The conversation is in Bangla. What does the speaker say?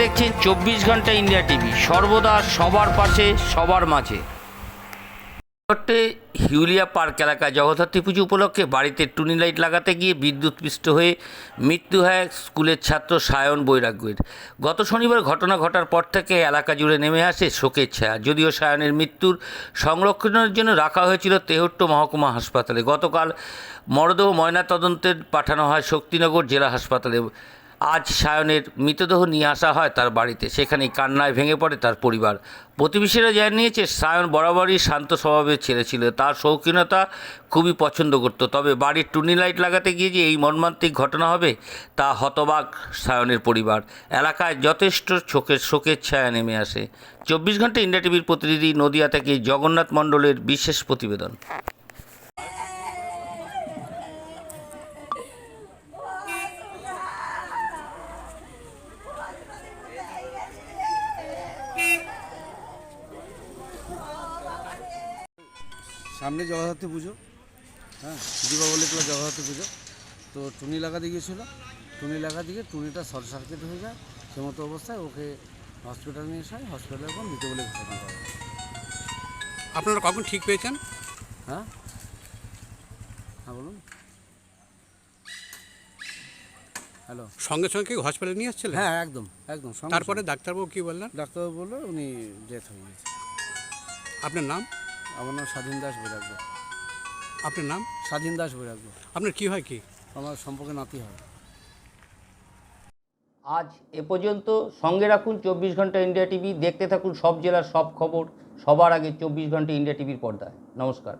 দেখছেন চব্বিশ ঘণ্টা ইন্ডিয়া টিভি। সর্বদা সবার পাশে, সবার মাঝে। হিউলিয়া পার্ক এলাকায় জগদ্ধাত্রী পুজো উপলক্ষে বাড়িতে টুনি লাইট লাগাতে গিয়ে বিদ্যুৎপৃষ্ট হয়ে মৃত্যু হয় স্কুলের ছাত্র সায়ন বৈরাগ্যের। গত শনিবার ঘটনা ঘটার পর থেকে এলাকা জুড়ে নেমে আসে শোকের ছায়া। যদিও সায়নের মৃত্যুর সংরক্ষণের জন্য রাখা হয়েছিল তেহট্ট মহকুমা হাসপাতালে। গতকাল মরদেহ ময়নাতদন্তের পাঠানো হয় শক্তিনগর জেলা হাসপাতালে। আজ সায়নের মৃতদেহ নিয়ে আসা হয় তার বাড়িতে। সেখানেই কান্নায় ভেঙে পড়ে তার পরিবার। প্রতিবেশীরা জানিয়েছে, সায়ন বরাবরই শান্ত স্বভাবের ছেলে ছিল। তার শৌখিনতা খুবই পছন্দ করত। তবে বাড়ির টুনি লাইট লাগাতে গিয়ে যে এই মর্মান্তিক ঘটনা হবে, তা হতবাক সায়নের পরিবার। এলাকায় যথেষ্ট শোকের শোকের ছায়া নেমে আসে। চব্বিশ ঘণ্টা ইন্ডিয়া টিভির প্রতিনিধি নদিয়া থেকে জগন্নাথ মণ্ডলের বিশেষ প্রতিবেদন। সামনে জগদ্ধাত্রী পুজো হ্যাঁ দীপাবলি প্লাস জগদ্ধাত্রী পুজো। তো টুনি লাগাতে গিয়েছিল। টুনি লাগাতে গিয়ে টুনিটা শর্ট সার্কিট হয়ে যায় সে মতো অবস্থায় ওকে হসপিটাল নিয়ে আসা হয় হসপিটালের পর মৃত বলে ঘোষণা করা আপনারা কখন ঠিক পেয়েছেন? হ্যাঁ? হ্যাঁ বলুন। হ্যালো সঙ্গে সঙ্গে কি হসপিটালে নিয়ে আসছিলেন? হ্যাঁ একদম একদম তারপরে ডাক্তারবাবু কি বললেন? ডাক্তারবাবু বলল উনি ডেথ হয়ে গেছে। আপনার নাম? আমার নাম স্বাধীন দাস বৈরাগ্য। আপনার নাম? স্বাধীন দাস বৈরাগ্য। আপনার কি হয় কি? আমার সম্পর্কে নাতি হয়। আজ এ পর্যন্ত সঙ্গে রাখুন চব্বিশ ঘণ্টা ইন্ডিয়া টিভি দেখতে থাকুন সব জেলার সব খবর সবার আগে চব্বিশ ঘণ্টা ইন্ডিয়া টিভির পর্দায়। নমস্কার।